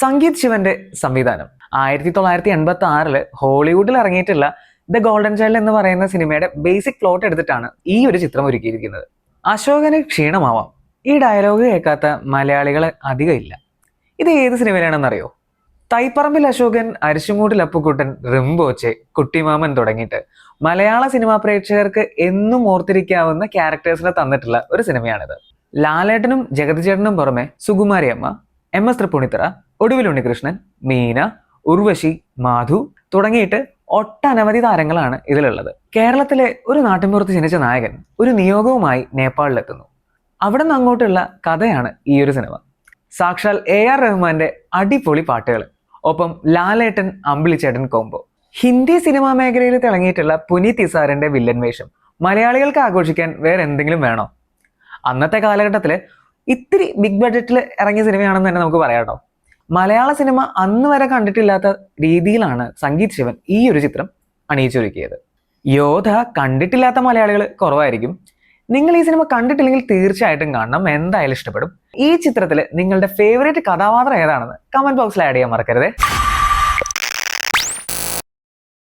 സംഗീത് ശിവന്റെ സംവിധാനം. ആയിരത്തി തൊള്ളായിരത്തി എൺപത്തി ആറിൽ ഹോളിവുഡിൽ ഇറങ്ങിയിട്ടുള്ള ദ ഗോൾഡൻ ചൈൽഡ് എന്ന് പറയുന്ന സിനിമയുടെ ബേസിക് പ്ലോട്ട് എടുത്തിട്ടാണ് ഈ ഒരു ചിത്രം ഒരുക്കിയിരിക്കുന്നത്. അശോകന് ക്ഷീണമാവാം. ഈ ഡയലോഗ് കേൾക്കാത്ത മലയാളികൾ അധികം ഇല്ല. ഇത് ഏത് സിനിമയിലാണെന്നറിയോ? തൈപ്പറമ്പിൽ അശോകൻ അരിശുമൂട്ടിൽ അപ്പുക്കുട്ടൻ റിംബോച്ചെ കുട്ടിമാമൻ തുടങ്ങിയിട്ട് മലയാള സിനിമാ പ്രേക്ഷകർക്ക് എന്നും ഓർത്തിരിക്കാവുന്ന ക്യാരക്ടേഴ്സിനെ തന്നിട്ടുള്ള ഒരു സിനിമയാണിത്. ലാലേട്ടനും ജഗതിചേട്ടനും പുറമെ സുകുമാരി അമ്മ എം എസ് തൃപ്പൂണിത്തറ ഒടുവിൽ ഉണ്ണികൃഷ്ണൻ മീന ഉർവശി മാധു തുടങ്ങിയിട്ട് ഒട്ടനവധി താരങ്ങളാണ് ഇതിലുള്ളത്. കേരളത്തിലെ ഒരു നാട്ടിൻപുറത്ത് ജനിച്ച നായകൻ ഒരു നിയോഗവുമായി നേപ്പാളിലെത്തുന്നു. അവിടെ നിന്ന് അങ്ങോട്ടുള്ള കഥയാണ് ഈ ഒരു സിനിമ. സാക്ഷാൽ എ ആർ റഹ്മാന്റെ അടിപൊളി പാട്ടുകൾ ഒപ്പം ലാലേട്ടൻ അമ്പിളിച്ചേട്ടൻ കോംബോ. ഹിന്ദി സിനിമാ മേഖലയിൽ തിളങ്ങിയിട്ടുള്ള പുനീത് ഇസാറിന്റെ വില്ലൻ വേഷം മലയാളികൾക്ക് ആഘോഷിക്കാൻ വേറെ എന്തെങ്കിലും വേണോ? അന്നത്തെ കാലഘട്ടത്തിൽ ഇത്തിരി ബിഗ് ബഡ്ജറ്റിൽ ഇറങ്ങിയ സിനിമയാണെന്ന് തന്നെ നമുക്ക് പറയാം മലയാള സിനിമ അന്ന് വരെ കണ്ടിട്ടില്ലാത്ത രീതിയിലാണ് സംഗീത് ശിവൻ ഈ ഒരു ചിത്രം അണിയിച്ചൊരുക്കിയത്. യോധ കണ്ടിട്ടില്ലാത്ത മലയാളികൾ കുറവായിരിക്കും. നിങ്ങൾ ഈ സിനിമ കണ്ടിട്ടില്ലെങ്കിൽ തീർച്ചയായിട്ടും കാണണം. എന്തായാലും ഇഷ്ടപ്പെടും. ഈ ചിത്രത്തിൽ നിങ്ങളുടെ ഫേവറേറ്റ് കഥാപാത്രം ഏതാണെന്ന് കമന്റ് ബോക്സിൽ ആഡ് ചെയ്യാൻ മറക്കരുതേ.